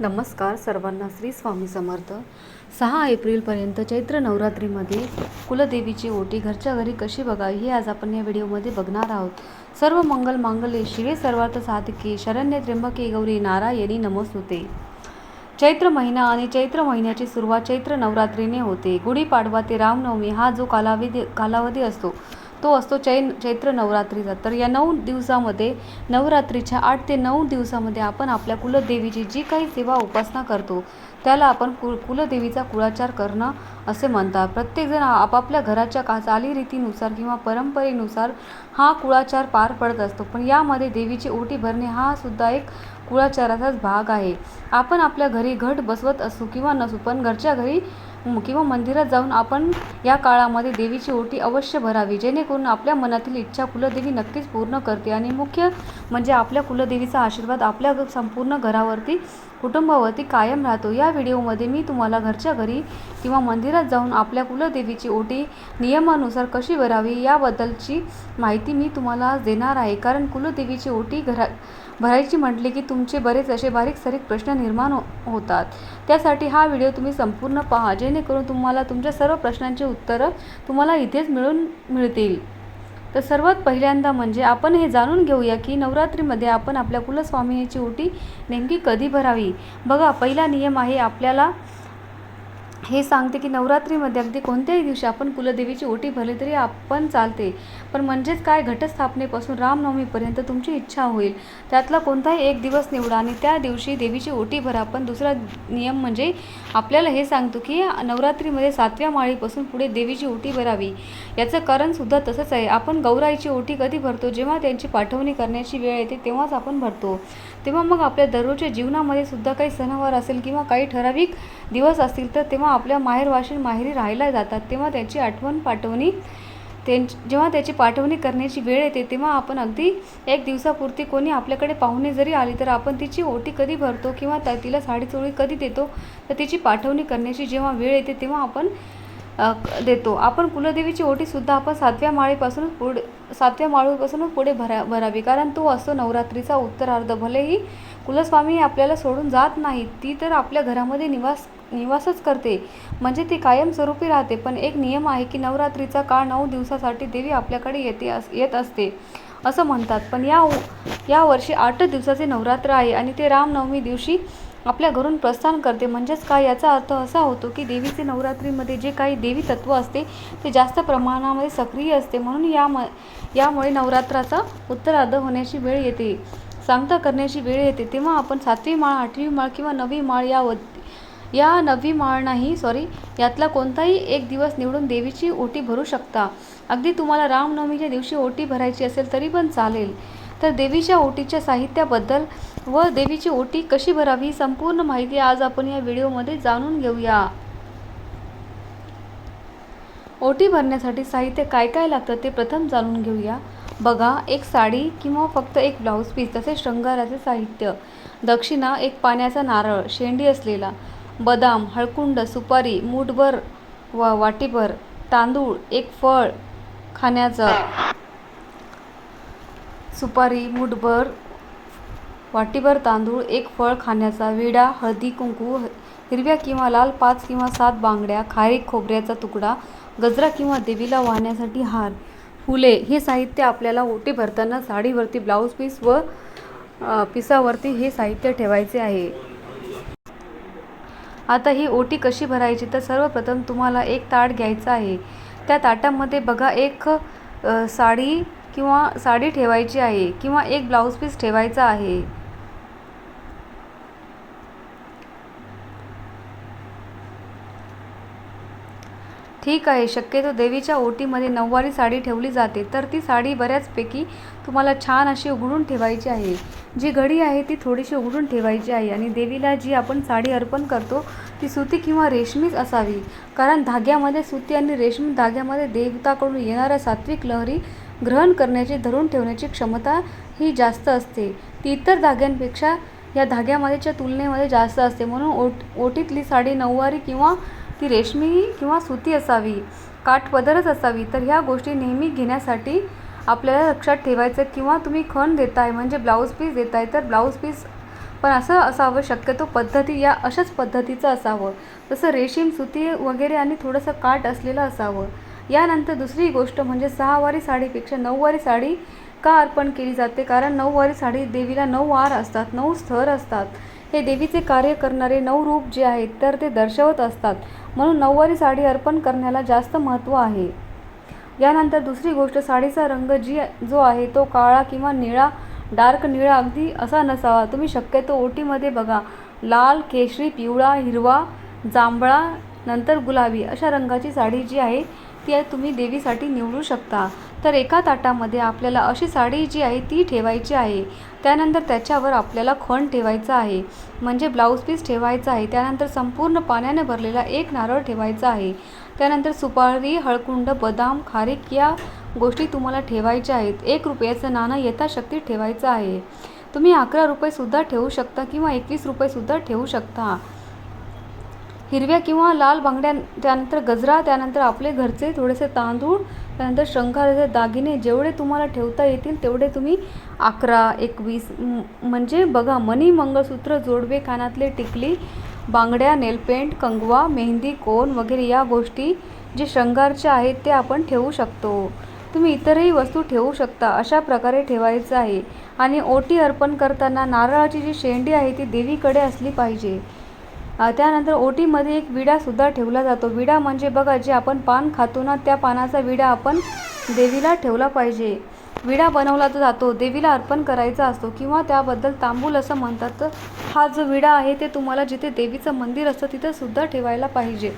नमस्कार सर्वांना श्री स्वामी समर्थ. सहा एप्रिलपर्यंत चैत्र नवरात्रीमध्ये कुलदेवीची ओटी घरच्या घरी कशी बघावी हे आज आपण या व्हिडिओमध्ये बघणार आहोत. सर्व मंगल मांगल्ये शिवे सर्वार्थ साधके शरण्य त्र्यंबके गौरी नारायणी नमोस्तुते. चैत्र महिना आणि चैत्र महिन्याची सुरुवात चैत्र नवरात्रीने होते. गुढीपाडवा ते रामनवमी हा जो कालावधी कालावधी असतो तो असतो चैन चैत्र नवरात्रीचा. तर या नऊ दिवसामध्ये नवरात्रीच्या आठ ते नऊ दिवसामध्ये आपण आपल्या कुलदेवीची जी काही सेवा उपासना करतो त्याला आपण कुल कुलदेवीचा कुळाचार करणं असे म्हणतात. प्रत्येकजण आपापल्या घराच्या का चालीरीतीनुसार किंवा परंपरेनुसार हा कुळाचार पार पडत असतो. पण यामध्ये देवीची ओटी भरणे हा सुद्धा एक कुळाचाराचाच भाग आहे. आपण आपल्या घरी घट बसवत असू किंवा नसू पण घरच्या घरी किंवा मंदिरात जाऊन आपण या काळामध्ये देवीची ओटी अवश्य भरावी. जेणेकरून आपल्या मनातील इच्छा कुलदेवी नक्कीच पूर्ण करते. आणि मुख्य म्हणजे आपल्या कुलदेवीचा आशीर्वाद आपल्या संपूर्ण घरावरती कुटुंबावरती कायम राहतो. या व्हिडिओमध्ये मी तुम्हाला घरच्या घरी किंवा मंदिरात जाऊन आपल्या कुलदेवीची ओटी नियमानुसार कशी भरावी याबद्दलची माहिती मी तुम्हाला देणार आहे. कारण कुलदेवीची ओटी घरा भरायची म्हटले की तुमचे बरेच असे बारीक सारीक प्रश्न निर्माण हो- होतात. त्यासाठी हा व्हिडिओ तुम्ही संपूर्ण पहा जेणेकरून तुम्हाला तुमच्या सर्व प्रश्नांची उत्तरं तुम्हाला इथेच मिळून मिळतील. तर सर्वात पहिल्यांदा म्हणजे आपण हे जाणून घेऊया की नवरात्रीमध्ये आपण आपल्या कुलस्वामिनीची ओटी नेमकी कधी भरावी? बघा पहिला नियम आहे आपल्याला हे सांगते की नवरात्रीमध्ये अगदी कोणत्याही दिवशी आपण कुलदेवीची ओटी भरली तरी आपण चालते. पण म्हणजेच काय? घटस्थापनेपासून रामनवमीपर्यंत तुमची इच्छा होईल. त्यातला कोणताही एक दिवस निवडा आणि त्या दिवशी देवीची ओटी भरा. पण दुसरा नियम म्हणजे आपल्याला हे सांगतो की नवरात्रीमध्ये सातव्या माळीपासून पुढे देवीची ओटी भरावी. याचं कारणसुद्धा तसंच आहे. आपण गौराईची ओटी कधी भरतो? जेव्हा त्यांची पाठवणी करण्याची वेळ येते तेव्हाच आपण भरतो. तेव्हा मग आपल्या दररोजच्या जीवनामध्ये सुद्धा काही सणवार असेल किंवा काही ठराविक दिवस असतील तर तेव्हा आपल्या माहेरवाशीन माहेरी राहायला जातात. तेव्हा त्याची आठवण पाठवणी त्यांची जेव्हा त्याची पाठवणी करण्याची वेळ येते तेव्हा आपण अगदी एक दिवसापुरती कोणी आपल्याकडे पाहुणे जरी आली तर आपण तिची ओटी कधी भरतो किंवा त्या तिला साडी चोळी कधी देतो तर तिची पाठवणी करण्याची जेव्हा वेळ येते तेव्हा आपण देतो. आपण कुलदेवीची ओटीसुद्धा आपण सातव्या माळेपासूनच पुढे सातव्या माळेपासूनच पुढे भरा भरावी. कारण तो असतो नवरात्रीचा उत्तरार्ध. भलेही कुलस्वामी आपल्याला सोडून जात नाही ती तर आपल्या घरामध्ये निवास निवासच करते. म्हणजे ती कायमस्वरूपी राहते. पण एक नियम आहे की नवरात्रीचा काळ नऊ दिवसासाठी देवी आपल्याकडे येते अस येत असते. असं म्हणतात. पण या यावर्षी आठ दिवसाचे नवरात्र आहे आणि ते रामनवमी दिवशी आपल्या घरून प्रस्थान करते. म्हणजेच काय? याचा अर्थ असा होतो की देवीचे नवरात्रीमध्ये जे काही देवी तत्व असते ते जास्त प्रमाणामध्ये सक्रिय असते. म्हणून या म यामुळे नवरात्राचा उत्तरार्ध होण्याची वेळ येते सांगता करण्याची वेळ येते. तेव्हा आपण सातवी माळ आठवी माळ किंवा नववी माळ या व या नववी माळ नाही सॉरी यातला कोणताही एक दिवस निवडून देवीची ओटी भरू शकता. अगदी तुम्हाला रामनवमीच्या दिवशी ओटी भरायची असेल तरी पण चालेल. तर देवीच्या ओटीच्या साहित्याबद्दल व देवीची ओटी कशी भरावी ही संपूर्ण माहिती आज आपण या व्हिडिओमध्ये जाणून घेऊया. ओटी भरण्यासाठी साहित्य काय काय लागतं ते प्रथम जाणून घेऊया. बघा एक साडी किंवा फक्त एक ब्लाऊज पीस तसेच शृंगाराचे साहित्य. दक्षिणा एक पाण्याचा नारळ शेंडी असलेला. बदाम हळकुंड सुपारी मूठभर वा वाटीभर तांदूळ एक फळ खाण्याचं सुपारी मूठभर वाटीभर तांदूळ एक फळ खाण्याचा विडा हळदी कुंकू हिरव्या किंवा लाल पाच किंवा सात बांगड्या खारीक खोबऱ्याचा तुकडा गजरा किंवा देवीला वाहण्यासाठी हार फुले. हे साहित्य आपल्याला ओटी भरताना साडीवरती ब्लाऊज पीस व पिसावरती हे साहित्य ठेवायचे आहे. आता ही ओटी कशी भरायची? तर सर्वप्रथम तुम्हाला एक ताट घ्यायचं आहे. त्या ताटामध्ये बघा एक साडी किंवा साडी ठेवायची आहे किंवा एक ब्लाऊज पीस ठेवायचा आहे. ठीक आहे शक्यतो देवीच्या ओटीमध्ये नऊवारी साडी ठेवली जाते. तर ती साडी बऱ्याचपैकी तुम्हाला छान अशी उघडून ठेवायची आहे. जी घडी आहे ती थोडीशी उघडून ठेवायची आहे आणि देवीला जी आपण साडी अर्पण करतो ती सुती किंवा रेशमीच असावी. कारण धाग्यामध्ये सुती आणि रेशमी धाग्यामध्ये देवताकडून येणाऱ्या सात्विक लहरी ग्रहण करण्याची धरून ठेवण्याची क्षमता ही जास्त असते. ती इतर धाग्यांपेक्षा या धाग्यामध्येच्या तुलनेमध्ये जास्त असते. म्हणून ओट ओटीतली साडी नऊवारी किंवा ती रेशमी किंवा सुती असावी काठपदरच असावी. तर ह्या गोष्टी नेहमी घेण्यासाठी आपल्याला लक्षात ठेवायचं किंवा तुम्ही खण देताय म्हणजे ब्लाऊज पीस देताय तर ब्लाऊज पीस पण असं असावं शक्यतो पद्धती या अशाच पद्धतीचं असावं. जसं रेशीम सुती वगैरे आणि थोडंसं काट असलेलं असावं. यानंतर दुसरी गोष्ट म्हणजे सहावारी साडीपेक्षा नऊवारी साडी का अर्पण केली जाते? कारण नऊवारी साडी देवीला नऊ वार असतात नऊ स्थर असतात. हे देवीचे कार्य करणारे नऊ रूप जे आहेत तर ते दर्शवत असतात. म्हणून नऊवारी साडी अर्पण करण्याला जास्त महत्त्व आहे. यानंतर दुसरी गोष्ट साडीचा रंग जी जो आहे तो काळा किंवा निळा डार्क निळा अगदी असा नसावा. तुम्ही शक्यतो ओटीमध्ये बघा. लाल केशरी पिवळा हिरवा जांभळा नंतर गुलाबी अशा रंगाची साडी जी आहे ती आहे तुम्ही देवीसाठी निवडू शकता. तर एका ताटामध्ये आपल्याला अशी साडी जी आहे ती ठेवायची आहे. त्यानंतर त्याच्यावर आपल्याला खण ठेवायचा आहे. म्हणजे ब्लाऊज पीस ठेवायचा आहे. त्यानंतर संपूर्ण पाण्याने भरलेला एक नारळ ठेवायचा आहे. त्यानंतर सुपारी हळकुंड बदाम खारीक या गोष्टी तुम्हाला ठेवायच्या आहेत. एक रुपयाचं नाणं यथाशक्ती ठेवायचं आहे. तुम्ही अकरा रुपयेसुद्धा ठेवू शकता किंवा एकवीस रुपयेसुद्धा ठेवू शकता. हिरव्या किंवा लाल बांगड्या त्यानंतर गजरा त्यानंतर आपले घरचे थोडेसे तांदूळ त्यानंतर शंखाचे दागिने जेवढे तुम्हाला ठेवता येतील तेवढे तुम्ही अकरा एकवीस म्हणजे बघा मणी मंगळसूत्र जोडवे कानातले टिकली बांगड्या नेलपेंट कंगवा मेहंदी कोन वगैरे या गोष्टी जे शृंगारच्या आहेत ते आपण ठेवू शकतो. तुम्ही इतरही वस्तू ठेवू शकता अशा प्रकारे ठेवायचं आहे. आणि ओटी अर्पण करताना नारळाची जी शेंडी आहे ती देवीकडे असली पाहिजे. त्यानंतर ओटीमध्ये एक विडासुद्धा ठेवला जातो. विडा म्हणजे बघा जे आपण पान खातो ना त्या पानाचा विडा आपण देवीला ठेवला पाहिजे. विडा बनवला जातो. देवीला अर्पण करायचा असतो किंवा त्याबद्दल तांबूल असं म्हणतात तर हा जो विडा आहे ते तुम्हाला जिथे देवीचं मंदिर असतं तिथंसुद्धा ठेवायला पाहिजे.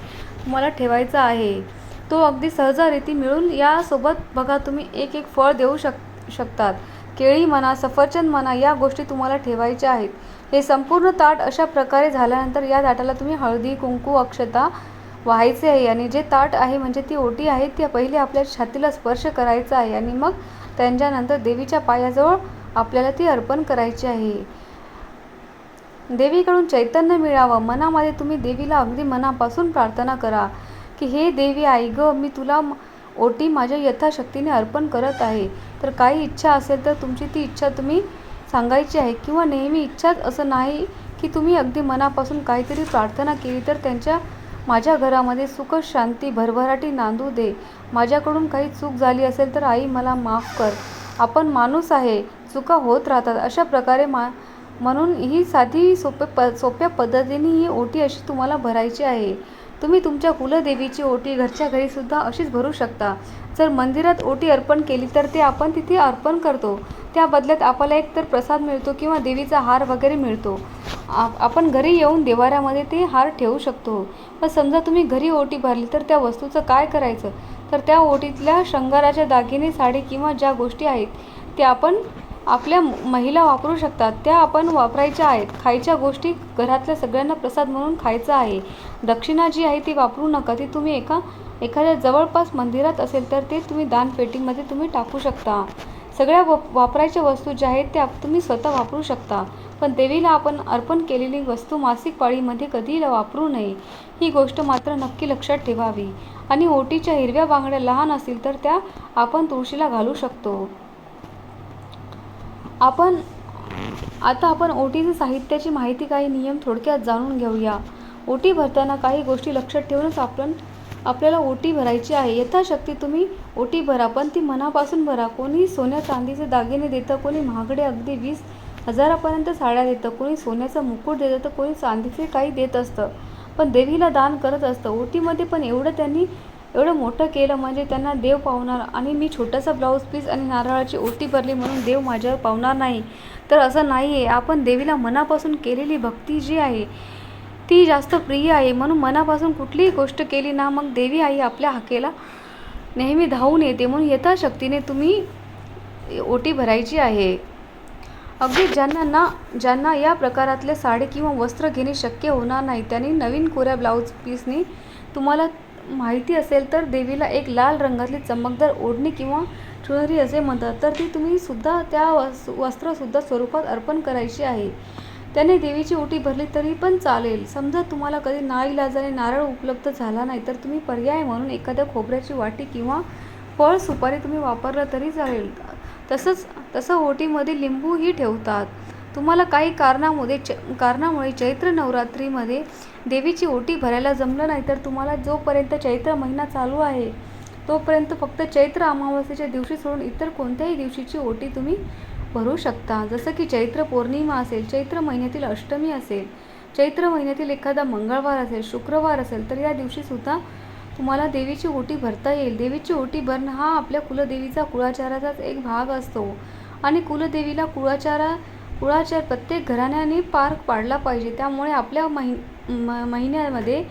तुम्हाला ठेवायचं आहे. तो अगदी सहजारीती मिळून यासोबत बघा तुम्ही एक एक फळ देऊ शक शकतात. केळी म्हणा सफरचंद म्हणा या गोष्टी तुम्हाला ठेवायच्या आहेत. हे संपूर्ण ताट अशा प्रकारे झाल्यानंतर या ताटाला तुम्ही हळदी कुंकू अक्षता व्हायचे आहे आणि जे ताट आहे म्हणजे ती ओटी आहे ती पहिले आपल्या छातीला स्पर्श करायचा आहे आणि मग त्यांच्यानंतर देवीच्या पायाजवळ आपल्याला ती अर्पण करायची आहे. देवीकडून चैतन्य मिळावं. मनामध्ये तुम्ही देवीला अगदी मनापासून प्रार्थना करा. की हे देवी आई ग मी तुला ओटी माझ्या यथाशक्तीने अर्पण करत आहे. तर काही इच्छा असेल तर तुमची ती इच्छा तुम्ही सांगायची आहे किंवा नेहमी इच्छाच असं नाही की तुम्ही अगदी मनापासून काहीतरी प्रार्थना केली तर त्यांच्या माझ्या घरामध्ये सुख शांती भरभराटी नांदू दे. माझ्याकडून काही चूक झाली असेल तर आई मला माफ कर. आपण माणूस आहे चुका होत राहतात. अशा प्रकारे मा म्हणून ही साधी सोपे प सोप्या पद्धतीने ही ओटी अशी तुम्हाला भरायची आहे. तुम्ही तुमच्या कुलदेवीची ओटी घरच्या घरीसुद्धा अशीच भरू शकता. जर मंदिरात ओटी अर्पण केली तर ते आपण तिथे अर्पण करतो. त्या बदल्यात आपल्याला एक तर प्रसाद मिळतो किंवा देवीचा हार वगैरे मिळतो. आप आपण घरी येऊन देवाऱ्यामध्ये ते हार ठेवू शकतो. पण समजा तुम्ही घरी ओटी भरली तर त्या वस्तूचं काय करायचं? तर त्या ओटीतल्या शृंगाराच्या दागिने साडी किंवा ज्या गोष्टी आहेत त्या आपण आपल्या महिला वापरू शकतात त्या आपण वापरायच्या आहेत. खायच्या गोष्टी घरातल्या सगळ्यांना प्रसाद म्हणून खायचा आहे. दक्षिणा जी आहे ती वापरू नका. ती तुम्ही एका एखाद्या जवळपास मंदिरात असेल तर ते तुम्ही दानपेटीमध्ये तुम्ही टाकू शकता. सगळ्या व वापरायच्या वस्तू ज्या आहेत त्या तुम्ही स्वतः वापरू शकता. पण देवीला आपण अर्पण केलेली वस्तू मासिक पाळीमध्ये कधीही वापरू नये. ही गोष्ट मात्र नक्की लक्षात ठेवावी. आणि ओटीच्या हिरव्या बांगड्या लहान असतील तर त्या आपण तुळशीला घालू शकतो. आपण आता आपण ओटीचे साहित्याची माहिती काही नियम थोडक्यात जाणून घेऊया. ओटी भरताना काही गोष्टी लक्षात ठेवूनच आपण आपल्याला ओटी भरायची आहे. यथाशक्ती तुम्ही ओटी भरा पण ती मनापासून भरा. कोणी सोन्या चांदीचे दागिने देतं कोणी महागडे अगदी वीस हजारापर्यंत साड्या देतं कोणी सोन्याचा मुकुट देतं तर कोणी चांदीचे काही देत असतं. पण देवीला दान करत असतं. ओटीमध्ये पण एवढं त्यांनी एवढं मोठं केलं म्हणजे त्यांना देव पावणार. आणि मी छोटासा ब्लाऊज पीस आणि नारळाची ओटी भरली म्हणून देव माझ्यावर पावणार नाही. तर असं नाही आहे आपण देवीला मनापासून केलेली भक्ती जी आहे ती जास्त प्रिय आहे. म्हणून मनापासून कुठलीही गोष्ट केली ना मग देवी आई आपल्या हाकेला नेहमी धावून येते. म्हणून यथाशक्तीने तुम्ही ओटी भरायची आहे. अगदी ज्यांना ना ज्यांना या प्रकारातले साडी किंवा वस्त्र घेणे शक्य होणार नाही त्यांनी नवीन कोऱ्या ब्लाऊज पीसनी तुम्हाला माहिती असेल तर देवीला एक लाल रंगातली चमकदार ओढणी किंवा चुनरी असे म्हणतात. तर ती तुम्ही सुद्धा त्या वस् वस्त्रसुद्धा स्वरूपात अर्पण करायची आहे. त्याने देवीची ओटी भरली तरी पण चालेल. समजा तुम्हाला कधी नाईलाजाने नारळ उपलब्ध झाला नाही तर तुम्ही पर्याय म्हणून एखाद्या खोबऱ्याची वाटी किंवा फळ सुपारी तुम्ही वापरलं तरी चालेल. तसंच तसं ओटीमध्ये लिंबूही ठेवतात. तुम्हाला काही कारणामुळे च कारणामुळे चैत्र नवरात्रीमध्ये देवीची ओटी भरायला जमलं नाही तर तुम्हाला जोपर्यंत चैत्र महिना चालू आहे तोपर्यंत फक्त चैत्र अमावस्येच्या दिवशी सोडून इतर कोणत्याही दिवशीची ओटी तुम्ही भरू शकता. जसं की चैत्र पौर्णिमा असेल चैत्र महिन्यातील अष्टमी असेल चैत्र महिन्यातील एखादा मंगळवार असेल शुक्रवार असेल तर या दिवशीसुद्धा तुम्हाला देवीची ओटी भरता येईल. देवीची ओटी भरणं हा आपल्या कुलदेवीचा कुळाचाराचाच एक भाग असतो. आणि कुलदेवीला कुळाचारा कुळाचार प्रत्येक घराण्याने पार पाडला पाहिजे. त्यामुळे आपल्या महि म महिन्यामध्ये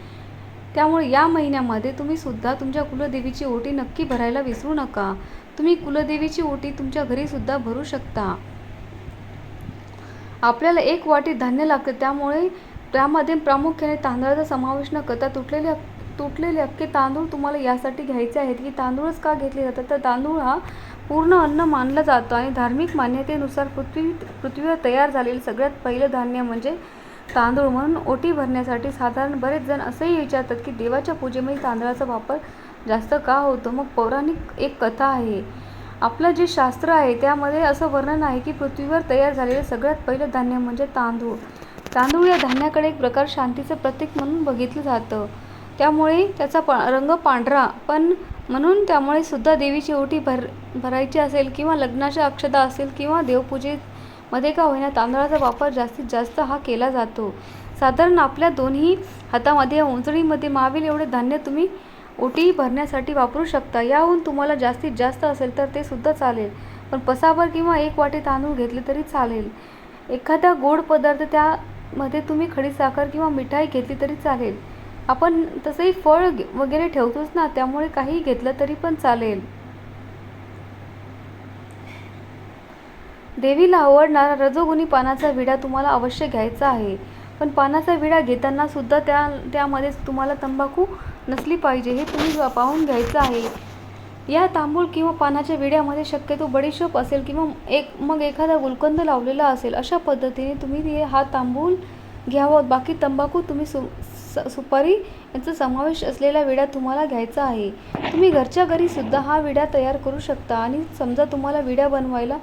त्यामुळे या महिन्यामध्ये तुम्ही सुद्धा तुमच्या कुलदेवीची ओटी नक्की भरायला विसरू नका. तुम्ही कुलदेवीची ओटी तुमच्या घरीसुद्धा भरू शकता. आपल्याला एक वाटी धान्य लागते. त्यामुळे त्यामध्ये प्रामुख्याने तांदळाचा समावेश न करता तुटलेले तुटलेले अख्खे तांदूळ तुम्हाला यासाठी घ्यायचे आहेत. की तांदूळच का घेतले जातात? तर तांदूळ हा पूर्ण अन्न मानलं जातं आणि धार्मिक मान्यतेनुसार पृथ्वी पृथ्वीवर तयार झालेलं सगळ्यात पहिलं धान्य म्हणजे तांदूळ म्हणून ओटी भरण्यासाठी साधारण बरेच जण असंही विचारतात की देवाच्या पूजेमध्ये तांदळाचा वापर जास्त का होतो? मग पौराणिक एक कथा आहे. आपलं जे शास्त्र आहे त्यामध्ये असं वर्णन आहे की पृथ्वीवर तयार झालेलं सगळ्यात पहिलं धान्य म्हणजे तांदूळ. तांदूळ या धान्याकडे एक प्रकार शांतीचं प्रतीक म्हणून बघितलं जातं. त्यामुळे त्याचा पा रंग पांढरा पण म्हणून त्यामुळे सुद्धा देवीची ओटी भर भरायची असेल किंवा लग्नाच्या अक्षता असेल किंवा देवपूजेमध्ये का होईना तांदळाचा वापर जास्तीत जास्त हा केला जातो. साधारण आपल्या दोन्ही हातामध्ये उंचणीमध्ये मावेल एवढे धान्य तुम्ही ओटी भरण्यासाठी वापरू शकता. याहून तुम्हाला जास्तीत जास्त असेल तर ते सुद्धा चालेल. पण पसाभर किंवा एक वाटी तांदूळ घेतले तरी चालेल. एखादा गोड पदार्थ त्यामध्ये तुम्ही खडीसाखर किंवा मिठाई घेतली तरी चालेल. आपण तसंही फळ वगैरे ठेवतोच ना त्यामुळे काही घेतलं तरी पण चालेल. देवीला आवडणारा रजोगुणी पानाचा विडा तुम्हाला अवश्य घ्यायचा आहे. पण पानाचा विडा घेताना सुद्धा त्या त्यामध्येच तुम्हाला तंबाखू नसली पाहिजे हे तुम्ही पाहून घ्यायचं आहे. या तांबूळ किंवा पानाच्या विड्यामध्ये शक्यतो बडीशोप असेल किंवा एक मग एखादा गुलकंद लावलेला असेल अशा पद्धतीने तुम्ही हा तांबूल घ्यावं. बाकी तंबाखू तुम्ही सु स सुपारी यांचा समावेश असलेला विडा तुम्हाला घ्यायचा आहे. तुम्ही घरच्या घरीसुद्धा हा विडा तयार करू शकता आणि समजा तुम्हाला विड्या बनवायला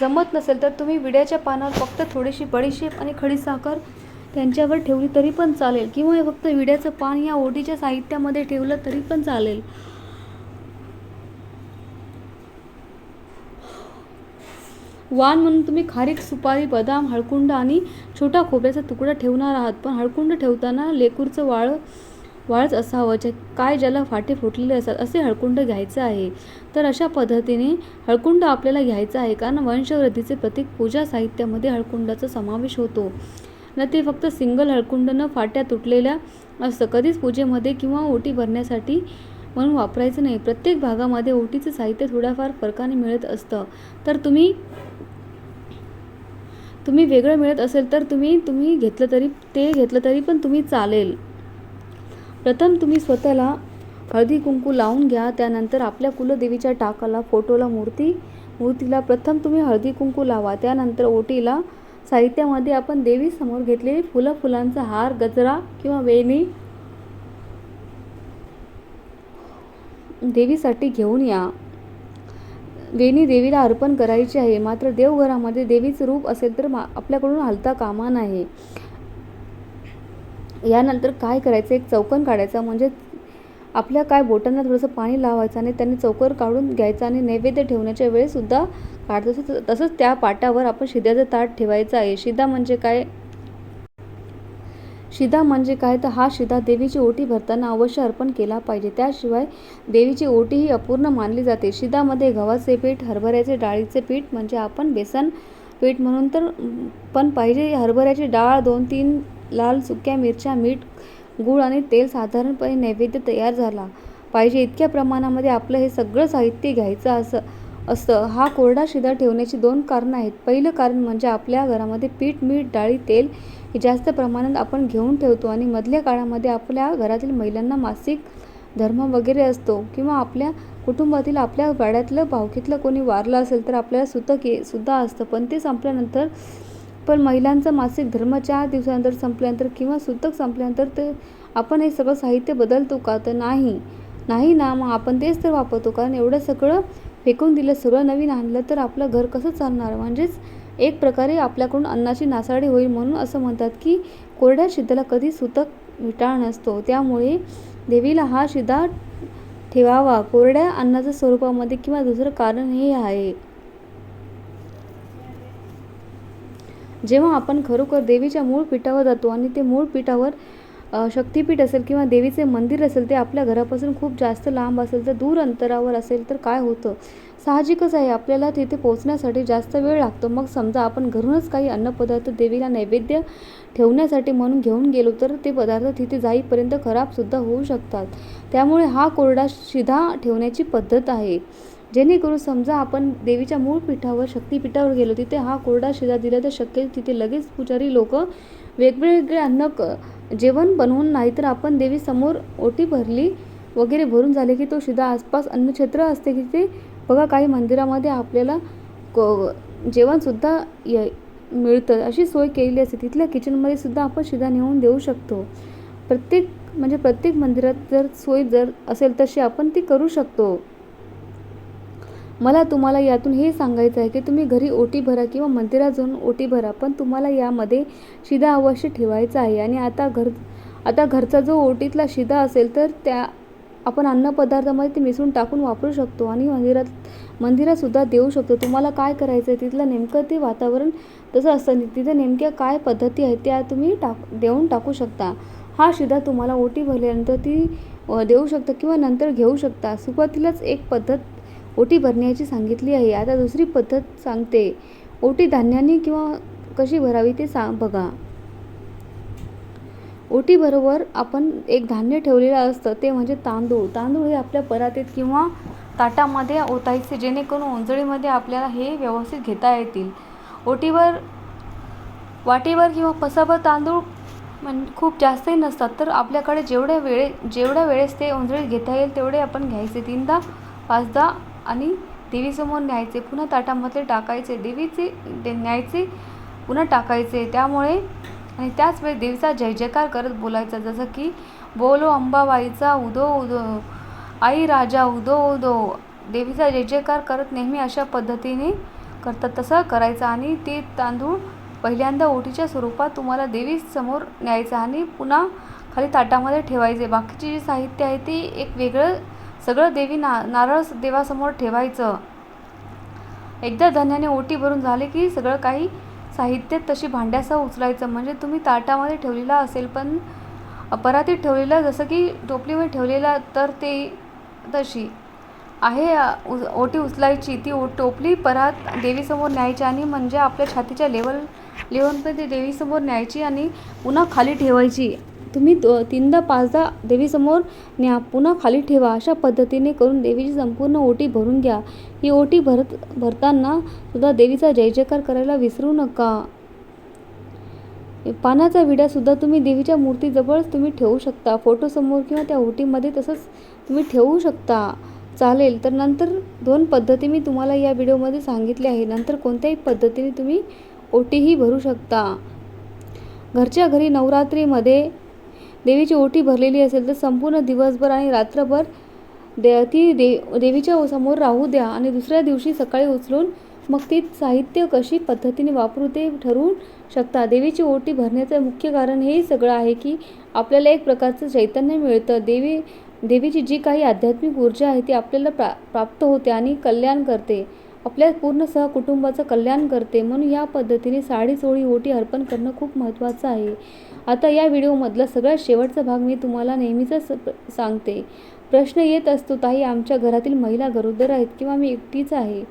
जमत नसेल तर तुम्ही विड्याच्या पानावर फक्त थोडीशी बडीशेप आणि खडीसाखर त्यांच्यावर ठेवली तरी पण चालेल किंवा फक्त विड्याचं पान या ओटीच्या साहित्यामध्ये ठेवलं तरी पण चालेल. वाण म्हणून तुम्ही खारीक सुपारी बदाम हळकुंड आणि छोटा खोबऱ्याचा तुकडा ठेवणार आहात. पण हळकुंड ठेवताना लेकूरचं वाळ वाळच असावं जे काय ज्याला फाटे फुटलेले असतात असे हळकुंड घ्यायचं आहे. तर अशा पद्धतीने हळकुंड आपल्याला घ्यायचं आहे कारण वंशवृद्धीचे प्रतीक पूजा साहित्यामध्ये हळकुंडाचा समावेश होतो. न ते फक्त सिंगल हळकुंड न फाट्या तुटलेल्या असतं. कधीच पूजेमध्ये किंवा ओटी भरण्यासाठी म्हणून वापरायचं नाही. प्रत्येक भागामध्ये ओटीचं साहित्य थोड्याफार फरकाने मिळत असतं. तर तुम्ही तुम्ही वेगळं मिळत असेल तर तुम्ही तुम्ही घेतलं तरी ते घेतलं तरी पण तुम्ही चालेल. प्रथम तुम्ही स्वतःला हळदी कुंकू लावून घ्या. त्यानंतर आपल्या कुलदेवीच्या टाकाला फोटोला मूर्ती मूर्तीला प्रथम तुम्ही हळदी कुंकू लावा. त्यानंतर ओटीला साहित्यामध्ये आपण देवीसमोर घेतलेली फुलं फुलांचा हार गजरा किंवा वेणी देवीसाठी घेऊन या. वेणी देवीला अर्पण करायची आहे. मात्र देवघरामध्ये देवीचं रूप असेल तर मा आपल्याकडून हलता कामा नाही यानंतर काय करायचं? एक चौकन काढायचा. म्हणजे आपल्या काय बोटांना थोडंसं पाणी लावायचं आणि त्यांनी चौकर काढून घ्यायचा आणि नैवेद्य ठेवण्याच्या वेळेसुद्धा काढतो. तसंच त्या पाटावर आपण शिद्याचं ताट ठेवायचं आहे. शिदा म्हणजे काय? शिदा म्हणजे काय? तर हा शिदा देवीची ओटी भरताना अवश्य अर्पण केला पाहिजे. त्याशिवाय देवीची ओटी ही अपूर्ण मानली जाते. शिदामध्ये गव्हाचे पीठ हरभऱ्याचे डाळीचे पीठ म्हणजे आपण बेसन पीठ म्हणून तर पण पाहिजे. हरभऱ्याची डाळ दोन तीन लाल सुक्या मिरच्या मीठ गूळ आणि तेल साधारणपणे नैवेद्य तयार झाला पाहिजे. इतक्या प्रमाणामध्ये आपलं हे सगळं साहित्य घ्यायचं असं असतं. हा कोरडा शिदा ठेवण्याची दोन कारणं आहेत. पहिलं कारण म्हणजे आपल्या घरामध्ये पीठ मीठ डाळी तेल हे जास्त प्रमाणात आपण घेऊन ठेवतो आणि मधल्या काळामध्ये आपल्या घरातील महिलांना मासिक धर्म वगैरे असतो किंवा आपल्या कुटुंबातील आपल्या वाड्यातलं भावकीतलं कोणी वारलं असेल तर आपल्याला सुतक ये सुद्धा असतं. पण ते संपल्यानंतर पण महिलांचा मासिक धर्म चार दिवसानंतर संपल्यानंतर किंवा सुतक संपल्यानंतर ते आपण हे सगळं साहित्य बदलतो का? तर नाही. नाही ना मग आपण तेच तर वापरतो. कारण एवढं सगळं फेकून दिलं सगळं नवीन आणलं तर आपलं घर कसं चालणार? म्हणजेच एक प्रकारे आपल्याकडून अन्नाची नासाडी होईल म्हणून असं म्हणतात की कोरड्या शिद्धाला कधी सुतक विटाळ नसतो. त्यामुळे देवीला हा शिदा ठेवावा. कोरड्या अन्नाच्या स्वरूपामध्ये किंवा दुसरं कारण हे आहे. जेव्हा आपण खरोखर देवीच्या मूळ पीठावर जातो आणि ते मूळ पीठावर शक्तिपीठ असेल किंवा देवीचे मंदिर असेल ते आपल्या घरापासून खूप जास्त लांब असेल तर दूर अंतरावर असेल तर काय होतं? साहजिकच आहे आपल्याला तिथे पोहोचण्यासाठी जास्त वेळ लागतो. मग समजा आपण घरूनच काही अन्नपदार्थ देवीला नैवेद्य ठेवण्यासाठी म्हणून घेऊन गेलो तर ते पदार्थ तिथे जाईपर्यंत खराबसुद्धा होऊ शकतात. त्यामुळे हा कोरडा शिधा ठेवण्याची पद्धत आहे. जेणेकरून समजा आपण देवीच्या मूळ पीठावर शक्तीपीठावर गेलो तिथे हा कोरडा शिरा दिला तर शक्य तिथे लगेच पुजारी लोक वेगवेगळे अन्न क जेवण बनवून नाहीतर आपण देवीसमोर ओटी भरली वगैरे भरून झाले की तो शिदा आसपास अन्नक्षेत्र असते की ते बघा काही मंदिरामध्ये आपल्याला क जेवणसुद्धा य मिळतं. अशी सोय केलेली असते. तिथल्या किचनमध्ये सुद्धा आपण शिदा नेऊन देऊ शकतो. प्रत्येक म्हणजे प्रत्येक मंदिरात जर सोय जर असेल तशी आपण ती करू शकतो. मला तुम्हाला यातून हे सांगायचं आहे की तुम्ही घरी ओटी भरा किंवा मंदिरात जाऊन ओटी भरा पण तुम्हाला यामध्ये शिदा अवश्य ठेवायचा आहे. आणि आता घर आता घरचा जो ओटीतला शिदा असेल तर त्या आपण अन्नपदार्थामध्ये ते मिसळून टाकून वापरू शकतो आणि मंदिरात मंदिरातसुद्धा देऊ शकतो. तुम्हाला काय करायचं आहे तिथलं नेमकं ते वातावरण तसं असतं तिथं नेमक्या काय पद्धती आहेत त्या तुम्ही टाक देऊन टाकू शकता. हा शिदा तुम्हाला ओटी भरल्यानंतर ती देऊ शकता किंवा नंतर घेऊ शकता. सुरुवातीलाच एक पद्धत ओटी भरण्याची सांगितली आहे. आता दुसरी पद्धत सांगते. ओटी धान्याने किंवा कशी भरावी ते सांग बघा. ओटीबरोबर आपण एक धान्य ठेवलेलं असतं ते म्हणजे तांदूळ. तांदूळ हे आपल्या परातीत किंवा ताटामध्ये ओतायचे जेणेकरून ओंजळीमध्ये आपल्याला हे व्यवस्थित घेता येतील. ओटीवर वाटीवर किंवा पसाभर तांदूळ म्हण खूप जास्तही नसतात तर आपल्याकडे जेवढ्या वेळे जेवढ्या वेळेस ते ओंजळीत घेता येईल तेवढे आपण घ्यायचे. तीनदा पाचदा आणि देवीसमोर न्यायचे पुन्हा ताटामध्ये टाकायचे देवीचे दे न्यायचे पुन्हा टाकायचे. त्यामुळे आणि त्याच वेळी देवीचा जय जयकार करत बोलायचा. जसं की बोलो अंबाबाईचा उदो उदो आई राजा उदो उदो. देवीचा जय जयकार करत नेहमी अशा पद्धतीने करतात. तसं करायचं आणि ते तांदूळ पहिल्यांदा ओटीच्या स्वरूपात तुम्हाला देवीसमोर न्यायचं आणि पुन्हा खाली ताटामध्ये ठेवायचे. बाकीचे जे साहित्य आहे ते एक वेगळं सगळं देवी ना नारळ देवासमोर ठेवायचं. एकदा धन्याने ओटी भरून झाले की सगळं काही साहित्य तशी भांड्यासह उचलायचं. म्हणजे तुम्ही ताटामध्ये ठेवलेला असेल पण परातीत ठेवलेलं जसं की टोपलीमध्ये ठेवलेला तर ते तशी आहे उ- ओटी उचलायची. ती ओ टोपली परात देवीसमोर न्यायची आणि म्हणजे आपल्या छातीच्या लेवल लेवलमध्ये देवीसमोर न्यायची आणि पुन्हा खाली ठेवायची. तुम्ही दो तीनदा पाचदा देवीसमोर न्या पुन्हा खाली ठेवा. अशा पद्धतीने करून देवीची संपूर्ण ओटी भरून घ्या. ही ओटी भरत भरताना सुद्धा देवीचा जय जयकार करायला विसरू नका. पानाचा विड्यासुद्धा तुम्ही देवीच्या मूर्तीजवळच तुम्ही ठेवू शकता. फोटोसमोर किंवा त्या ओटीमध्ये तसंच तुम्ही ठेवू शकता. चालेल. तर नंतर दोन पद्धती मी तुम्हाला या व्हिडिओमध्ये सांगितल्या आहे. नंतर कोणत्याही पद्धतीने तुम्ही ओटीही भरू शकता. घरच्या घरी नवरात्रीमध्ये देवीची ओटी भरलेली असेल तर संपूर्ण दिवसभर आणि रात्रभर दे ती दे देवीच्या समोर राहू द्या आणि दुसऱ्या दिवशी सकाळी उचलून मग ती साहित्य कशी पद्धतीने वापरू ते ठरवू शकता. देवीची ओटी भरण्याचं मुख्य कारण हे सगळं आहे की आपल्याला एक प्रकारचं चैतन्य मिळतं. देवी देवीची जी काही आध्यात्मिक ऊर्जा आहे ती आपल्याला प्रा प्राप्त होते आणि कल्याण करते. आपल्या पूर्ण सहकुटुंबाचं कल्याण करते म्हणून या पद्धतीने साडी चोळी ओटी अर्पण करणं खूप महत्त्वाचं आहे. आता या व्हिडिओमधला सगळ्यात शेवटचा भाग मी तुम्हाला नेहमीच सांगते. प्रश्न येत असतो ताई आमच्या घरातील महिला गरोदर आहेत किंवा मी एकटीच आहे?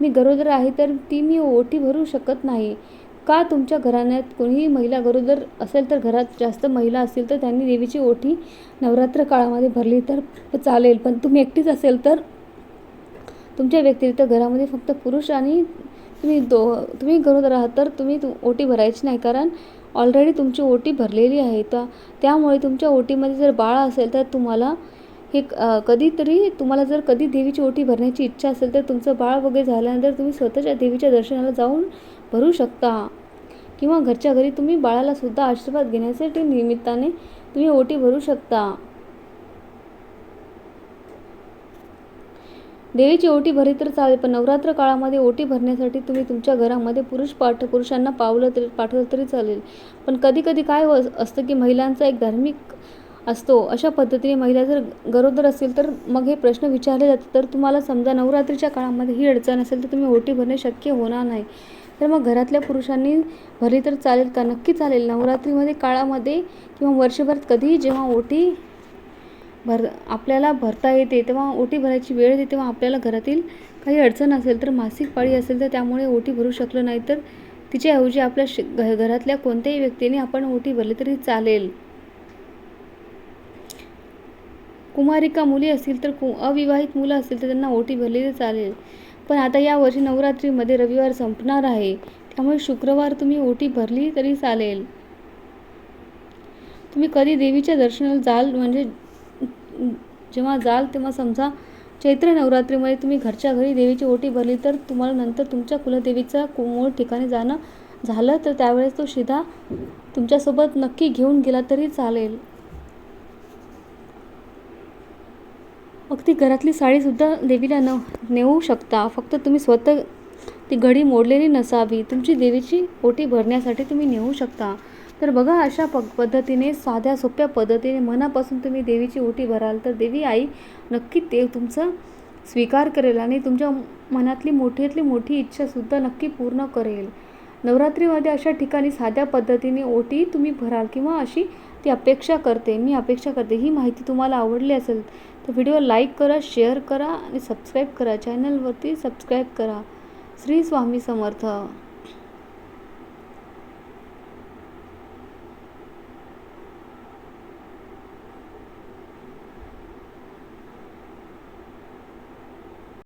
मी गरोदर आहे तर ती मी ओटी भरू शकत नाही. का तुमच्या घराण्यात कोणीही महिला गरोदर असेल तर घरात जास्त महिला असतील तर त्यांनी देवीची ओटी नवरात्र काळामध्ये भरली तर चालेल. पण तुम्ही एकटीच असेल तर तुमच्या व्यतिरिक्त घरामध्ये फक्त पुरुष आणि तुम्ही दो तुम्ही गरोदर आहात तर तुम्ही तु ओटी भरायची नाही. कारण ऑलरेडी तुमची ओटी भरलेली आहे. तर त्यामुळे तुमच्या ओटीमध्ये जर बाळ असेल तर तुम्हाला हे कधीतरी तुम्हाला जर कधी देवीची ओटी भरण्याची इच्छा असेल तर तुमचं बाळ वगैरे झाल्यानंतर तुम्ही स्वतःच्या देवीच्या दर्शनाला जाऊन भरू शकता. किंवा घरच्या घरी तुम्ही बाळालासुद्धा आशीर्वाद घेण्यासाठी निमित्ताने तुम्ही ओटी भरू शकता. देवीची ओटी भरली तर चालेल पण नवरात्र काळामध्ये ओटी भरण्यासाठी तुम्ही तुमच्या घरामध्ये पुरुष पाठ पुरुषांना पावलं तरी पाठवलं तरी चालेल. पण कधी कधी काय असतं की महिलांचा एक धार्मिक असतो अशा पद्धतीने महिला जर गरोदर असेल तर मग हे प्रश्न विचारले जातात. तर तुम्हाला समजा नवरात्रीच्या काळामध्ये ही अडचण असेल तर तुम्ही ओटी भरणे शक्य होणार नाही. तर मग घरातल्या पुरुषांनी भरली तर चालेल का? नक्की चालेल. नवरात्रीमध्ये काळामध्ये किंवा वर्षभरात कधीही जेव्हा ओटी भर आपल्याला भरता येते तेव्हा ओटी भरायची वेळ येते तेव्हा आपल्याला घरातील काही अडचण असेल तर मासिक पाळी असेल तर त्यामुळे ओटी भरू शकलो नाही तर तिच्याऐवजी आपल्या श घ घरातल्या कोणत्याही व्यक्तीने आपण ओटी भरली तरी चालेल. कुमारिका मुली असतील तर कु अविवाहित मुलं असतील तर त्यांना ओटी भरली तर चालेल. पण आता यावर्षी नवरात्रीमध्ये रविवार संपणार आहे. त्यामुळे शुक्रवार तुम्ही ओटी भरली तरी चालेल. तुम्ही कधी देवीच्या दर्शनाला जाल म्हणजे जेव्हा जाल तेव्हा समजा चैत्र नवरात्रीमध्ये तुम्ही घरच्या घरी देवीची ओटी भरली तर तुम्हाला नंतर तुमच्या कुलदेवीचा मूळ ठिकाणी जाणं झालं तर त्यावेळेस तो शिधा तुमच्यासोबत नक्की घेऊन गेला तरी चालेल. मग ती घरातली साडीसुद्धा देवीला न नेऊ शकता. फक्त तुम्ही स्वतः ती घडी मोडलेली नसावी. तुमची देवीची ओटी भरण्यासाठी तुम्ही नेऊ शकता. तर बघा अशा प पद्धतीने साध्या सोप्या पद्धतीने मनापासून तुम्ही देवीची ओटी भराल तर देवी आई नक्की ते तुमचं स्वीकार करेल आणि तुमच्या मनातली मोठीतली मोठी इच्छासुद्धा नक्की पूर्ण करेल. नवरात्रीमध्ये अशा ठिकाणी साध्या पद्धतीने ओटी तुम्ही भराल किंवा अशी ती अपेक्षा करते मी अपेक्षा करते ही माहिती तुम्हाला आवडली असेल तर व्हिडिओ लाईक करा शेअर करा आणि सबस्क्राईब करा चॅनलवरती सबस्क्राईब करा. श्री स्वामी समर्थ.